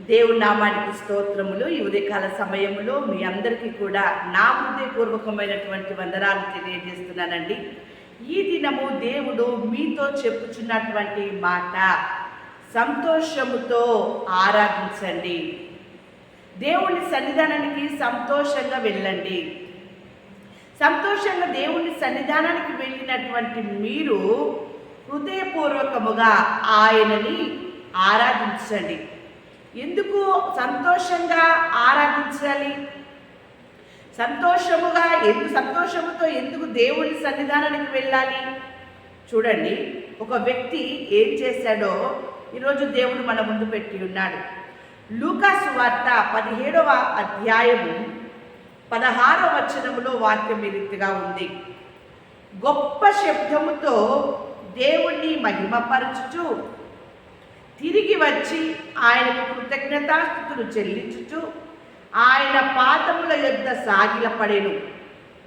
దేవుని నామానికి స్తోత్రములు. ఈ ఉదయకాల సమయంలో మీ అందరికీ కూడా నా హృదయపూర్వకమైనటువంటి వందనాలు తెలియజేస్తున్నానండి. ఈ దినము దేవుడు మీతో చెప్పుచున్నటువంటి మాట సంతోషముతో ఆరాధించండి. దేవుని సన్నిధానానికి సంతోషంగా వెళ్ళండి. సంతోషంగా దేవుని సన్నిధానానికి వెళ్ళినటువంటి మీరు హృదయపూర్వకముగా ఆయనని ఆరాధించండి. ఎందుకు సంతోషంగా ఆరాధించాలి? సంతోషముగా ఎందుకు సంతోషముతో ఎందుకు దేవుని సన్నిధానానికి వెళ్ళాలి? చూడండి ఒక వ్యక్తి ఏం చేశాడో ఈరోజు దేవుడు మన ముందు పెట్టి ఉన్నాడు. లూకాసు వార్త పదిహేడవ అధ్యాయము పదహార వచనములో వాక్యం ఈ రీతిగా ఉంది. గొప్ప శబ్దముతో దేవుణ్ణి మహిమపరచుచు తిరిగి వచ్చి ఆయనకు కృతజ్ఞతాస్థుతులు చెల్లించుచు ఆయన పాదముల యొద్ద సాగిలపడేను.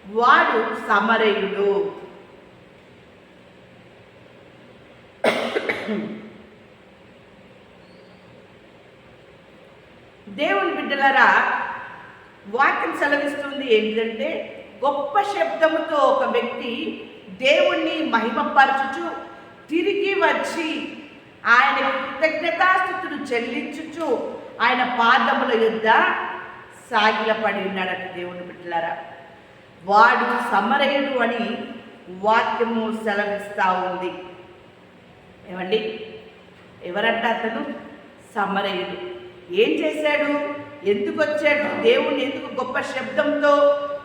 వాడు సమరయుడు. దేవుని బిడ్డలరా వాక్యం సెలవిస్తుంది ఏంటంటే గొప్ప శబ్దముతో ఒక వ్యక్తి దేవుణ్ణి మహిమపరచుచు తిరిగి వచ్చి ఆయన కృతజ్ఞతాస్థుతులు చెల్లించుచు ఆయన పాదముల యుద్ధ సాగిలపడి ఉన్నాడట దేవుని బిడ్డలారా. వాడు సమరయుడు అని వాక్యము సెలవిస్తూ ఉంది. ఏమండి? ఎవరంట అతను? సమరయుడు. ఏం చేశాడు? ఎందుకు వచ్చాడు? దేవుణ్ణి ఎందుకు గొప్ప శబ్దంతో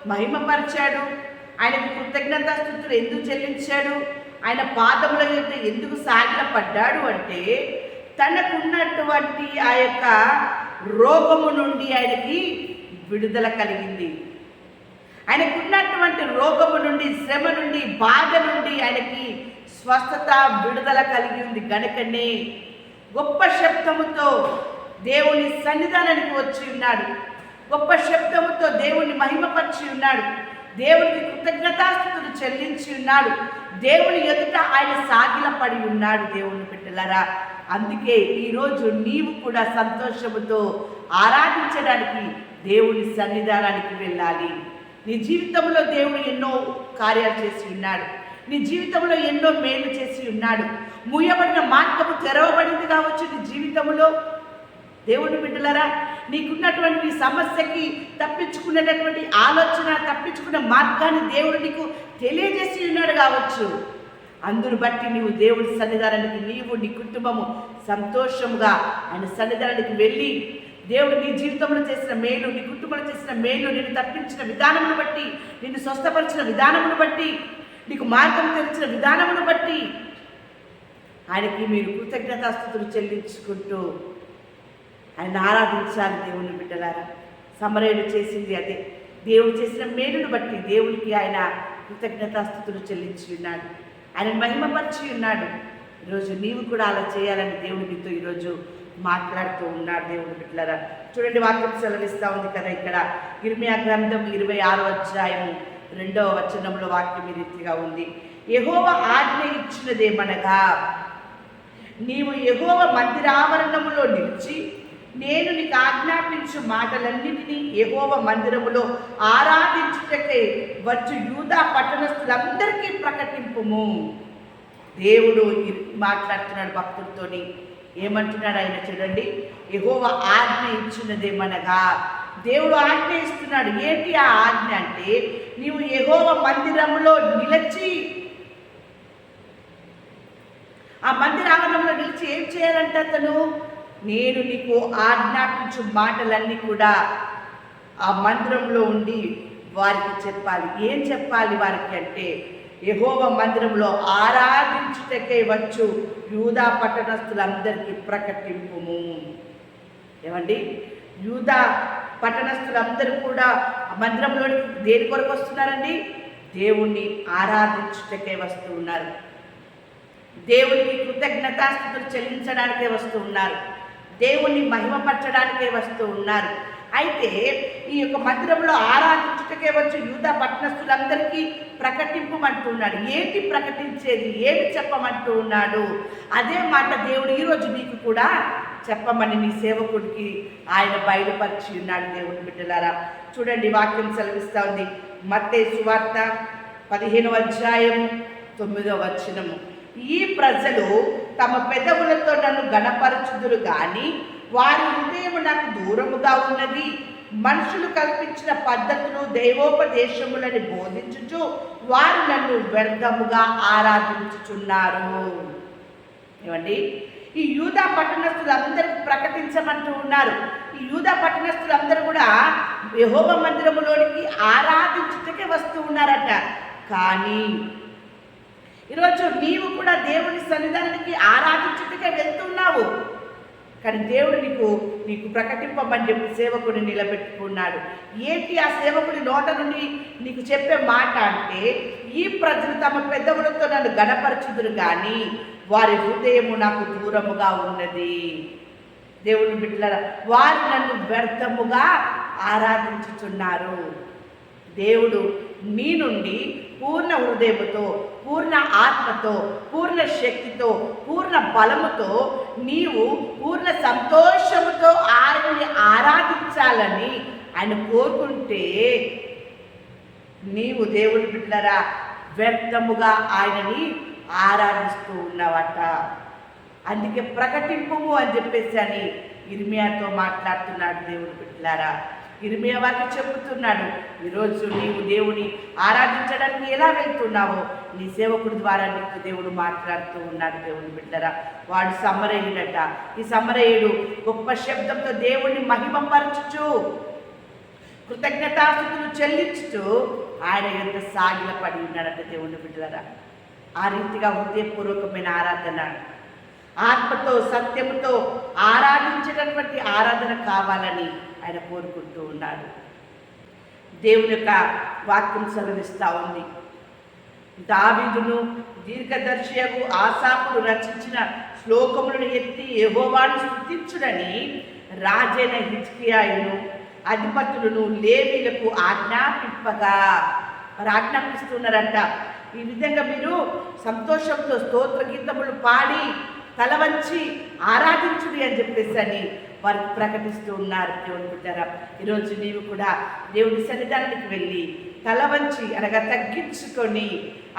మహిమపరిచాడు? ఆయనకు కృతజ్ఞతాస్థుతులు ఎందుకు చెల్లించాడు? ఆయన పాదముల యొక్క ఎందుకు సాగిల పడ్డాడు అంటే తనకున్నటువంటి ఆ యొక్క రోగము నుండి ఆయనకి విడుదల కలిగింది. ఆయనకున్నటువంటి రోగము నుండి శ్రమ నుండి బాధ నుండి ఆయనకి స్వస్థత విడుదల కలిగి ఉంది గనుకనే గొప్ప శబ్దముతో దేవుని సన్నిధానానికి వచ్చి ఉన్నాడు. గొప్ప శబ్దముతో దేవుని మహిమపరిచి ఉన్నాడు. దేవునికి కృతజ్ఞతాస్థుతులు చెల్లించి ఉన్నాడు. దేవుని ఎదుట ఆయన సాగిలపడి ఉన్నాడు దేవుని పెట్టలరా అందుకే ఈరోజు నీవు కూడా సంతోషముతో ఆరాధించడానికి దేవుని సన్నిధానానికి వెళ్ళాలి. నీ జీవితంలో దేవుడు ఎన్నో కార్యాలు చేసి ఉన్నాడు. నీ జీవితంలో ఎన్నో మేలు చేసి ఉన్నాడు. మూయబడిన మార్గము తెరవబడింది కావచ్చు నీ జీవితంలో. దేవుని బిడ్డలారా నీకున్నటువంటి సమస్యకి తప్పించుకునేటటువంటి ఆలోచన తప్పించుకునే మార్గాన్ని దేవుడు నీకు తెలియజేసి ఉన్నాడు కావచ్చు. అందును బట్టి నీవు దేవుడి సన్నిధానానికి నీవు నీ కుటుంబము సంతోషముగా ఆయన సన్నిధానానికి వెళ్ళి దేవుడు నీ జీవితంలో చేసిన మేలు నీ కుటుంబంలో చేసిన మేలు నిన్ను తప్పించిన విధానమును బట్టి నిన్ను స్వస్థపరిచిన విధానమును బట్టి నీకు మార్గం తెరిచిన విధానమును బట్టి ఆయనకి మీరు కృతజ్ఞతాస్థుతులు చెల్లించుకుంటూ ఆయన ఆరాధించాలి దేవుని బిడ్డలారా. సమరయుడు చేసింది అదే. దేవుడు చేసిన మేలును బట్టి దేవునికి ఆయన కృతజ్ఞతాస్థుతులు చెల్లించి ఉన్నాడు. ఆయన మహిమపరిచి ఉన్నాడు. ఈరోజు నీవు కూడా అలా చేయాలని దేవుడు మీతో ఈరోజు మాట్లాడుతూ ఉన్నాడు దేవుడు బిడ్డలారా. చూడండి వాక్యం సెలవిస్తూ ఉంది కదా ఇక్కడ. ఇర్మియా గ్రంథం ఇరవై ఆరో అధ్యాయము రెండవ వచనంలో వాక్యం రీతిగా ఉంది. యహోవ ఆజ్ఞ ఇచ్చినదేమనగా నీవు యహోవ మందిరావరణములో నిలిచి నేను నీకు ఆజ్ఞాపించు మాటలన్నిటినీ ఏహోవ మందిరములో ఆరాధించుటకై వచ్చు యూదా పట్టణస్థులందరికీ ప్రకటింపుము. దేవుడు మాట్లాడుతున్నాడు భక్తులతోని. ఏమంటున్నాడు ఆయన చూడండి. ఎగోవ ఆజ్ఞ ఇచ్చినదేమనగా దేవుడు ఆజ్ఞ ఇస్తున్నాడు. ఏంటి ఆ ఆజ్ఞ అంటే నీవు ఎగోవ మందిరంలో నిలిచి ఆ మందిర ఆవరణంలో నిలిచి ఏం చేయాలంటే అతను నేను నీకు ఆజ్ఞాపించు మాటలన్నీ కూడా ఆ మందిరంలో ఉండి వారికి చెప్పాలి. ఏం చెప్పాలి వారికి అంటే యహోవ మందిరంలో ఆరాధించుటకే వచ్చు యూదా పట్టణస్థులందరికీ ప్రకటింపుము. ఏమండి? యూదా పట్టణస్థులందరూ కూడా ఆ మందిరంలోని దేని కొరకు వస్తున్నారండి? దేవుణ్ణి ఆరాధించుటకే వస్తూ ఉన్నారు. దేవునికి కృతజ్ఞతాస్థుతులు చెల్లించడానికే వస్తూ ఉన్నారు. దేవుణ్ణి మహిమపరచడానికే వస్తూ ఉన్నారు. అయితే ఈ యొక్క మందిరంలో ఆరాధించుటకే వచ్చి యూదా పట్టణస్థులందరికీ ప్రకటింపమంటున్నాడు. ఏంటి ప్రకటించేది? ఏమి చెప్పమంటూ ఉన్నాడు అదే మాట దేవుడు ఈరోజు నీకు కూడా చెప్పమని నీ సేవకుడికి ఆయన బయలుపరిచి ఉన్నాడు దేవుని బిడ్డలారా. చూడండి వాక్యం సెలవిస్తూ ఉంది. మత్తే సువార్త పదిహేనవ అధ్యాయం తొమ్మిదవ వచనము. ఈ ప్రజలు తమ పెదవులతో నన్ను గణపరచుదురు గాని వారి హృదయం నాకు దూరముగా ఉన్నది. మనుషులు కల్పించిన పద్ధతులు దైవోపదేశములని బోధించుచు వారు నన్ను వ్యర్థముగా ఆరాధించుచున్నారు. ఏమండి? ఈ యూదా పట్టణస్థులందరికీ ప్రకటించమంటూ ఉన్నారు. ఈ యూదా పట్టణస్థులందరూ కూడా యహోబ మందిరములోనికి ఆరాధించుటకే వస్తూ ఉన్నారట. కానీ ఈరోజు నీవు కూడా దేవుని సన్నిధానానికి ఆరాధించుటకే వెళ్తున్నావు. కానీ దేవుడు నీకు నీకు ప్రకటింపమని చెప్పి సేవకుని నిలబెట్టుకున్నాడు. ఏంటి ఆ సేవకుడి నోట నుండి నీకు చెప్పే మాట అంటే ఈ ప్రజలు తమ పెద్దవులతో నన్ను గణపరచుదురు కానీ వారి హృదయము నాకు దూరముగా ఉన్నది. దేవుని బిడ్డల వారు నన్ను వ్యర్థముగా ఆరాధించుచున్నారు. దేవుడు నీ నుండి పూర్ణ హృదయముతో పూర్ణ ఆత్మతో పూర్ణ శక్తితో పూర్ణ బలముతో నీవు పూర్ణ సంతోషముతో ఆయన్ని ఆరాధించాలని ఆయన కోరుకుంటే నీవు దేవుని బిడ్డరా వ్యర్థముగా ఆయనని ఆరాధిస్తూ ఉన్నావట. అందుకే ప్రకటింపము అని చెప్పేసి అని ఇర్మియాతో మాట్లాడుతున్నాడు దేవుని బిడ్డలారా. ఇరిమియా వారికి చెబుతున్నాడు ఈరోజు నీవు దేవుని ఆరాధించడానికి ఎలా వెళ్తున్నావో నీ సేవకుడి ద్వారా నీకు దేవుడు మాట్లాడుతూ ఉన్నాడు దేవుని బిడ్డరా. వాడు సమరయుడట. ఈ సమరయుడు గొప్ప శబ్దంతో దేవుణ్ణి మహిమపరచుచు కృతజ్ఞతాస్థుతులు చెల్లించుతూ ఆయన ఎంత సాగిల పడి ఉన్నాడట దేవుని బిడ్డలరా ఆ రీతిగా హృదయపూర్వకమైన ఆరాధన ఆత్మతో సత్యముతో ఆరాధించేటటువంటి ఆరాధన కావాలని ఆయన కోరుకుంటూ ఉన్నాడు. దేవుని యొక్క వాక్యం సెలవిస్తూ ఉంది. దావీదును దీర్ఘదర్శియకు ఆశాపుడు రచించిన శ్లోకములను ఎత్తి యెహోవాను స్థుతించుడని రాజైన హిజ్కియాయును అధిపతులను లేవీలకు ఆజ్ఞాపింపగా. మరి ఆజ్ఞాపిస్తున్నారంట ఈ విధంగా మీరు సంతోషంతో స్తోత్ర గీతములు పాడి తల వంచి ఆరాధించుడి అని చెప్పేసి అని వారు ప్రకటిస్తూ ఉన్నారు. దేవుని బిడ్డారా ఈరోజు నీవు కూడా దేవుని సన్నిధానానికి వెళ్ళి తల వంచి అనగా తగ్గించుకొని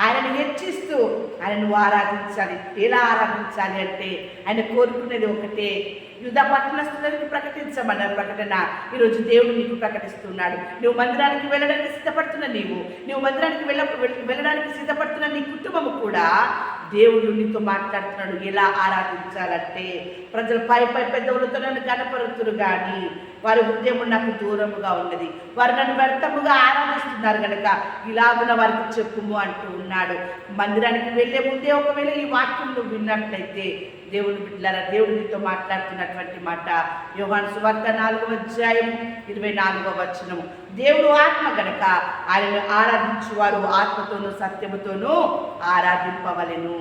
ఆయనను హెచ్చిస్తూ ఆయనను ఆరాధించాలి. ఎలా ఆరాధించాలి అంటే ఆయన కోరుకునేది ఒకటే యుద్ధ పట్టణస్థులకి ప్రకటించమన్నారు. ప్రకటన ఈరోజు దేవుడు నీకు ప్రకటిస్తున్నాడు. నువ్వు మందిరానికి వెళ్ళడానికి సిద్ధపడుతున్న నీవు నువ్వు మందిరానికి వెళ్ళ వెళ్ళడానికి సిద్ధపడుతున్న నీ కుటుంబము కూడా దేవుడు నీతో మాట్లాడుతున్నాడు. ఎలా ఆరాధించాలంటే ప్రజలు పై పై పెద్దవులతో నన్ను కనపరుతురు కానీ వారి హృదయం నాకు దూరముగా ఉన్నది. వారు నన్ను వ్యర్థముగా ఆరాధిస్తున్నారు కనుక ఇలాగున వారికి చెప్పుము అంటూ ఉన్నాడు. మందిరానికి వెళ్ళే ముందే ఒకవేళ ఈ వాక్యం నువ్వు విన్నట్లయితే దేవుని బిడ్డలారా దేవుడు మీతో మాట్లాడుతున్నటువంటి మాట. యోగాను సువార్త నాలుగవ అధ్యాయం ఇరవై నాలుగవ వచనము. దేవుడు ఆత్మ గనక ఆయనను ఆరాధించువారు ఆత్మతోనూ సత్యముతోనూ ఆరాధింపవలెను.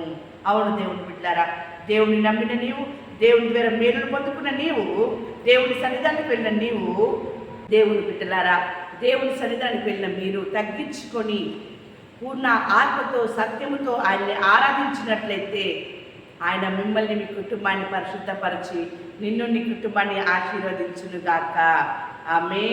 అవును దేవుని బిడ్డలారా దేవుని నమ్మిన నీవు దేవుని ద్వారా మేలును పొందుకున్న నీవు దేవుని సన్నిధానికి వెళ్ళిన నీవు దేవుని బిడ్డలారా దేవుని సన్నిధానికి వెళ్ళిన మీరు తగ్గించుకొని పూర్ణ ఆత్మతో సత్యముతో ఆయన్ని ఆరాధించినట్లయితే ఆయన మిమ్మల్ని మీ కుటుంబాన్ని పరిశుద్ధపరిచి నిన్ను నీ కుటుంబాన్ని ఆశీర్వదించునుగాక. ఆమె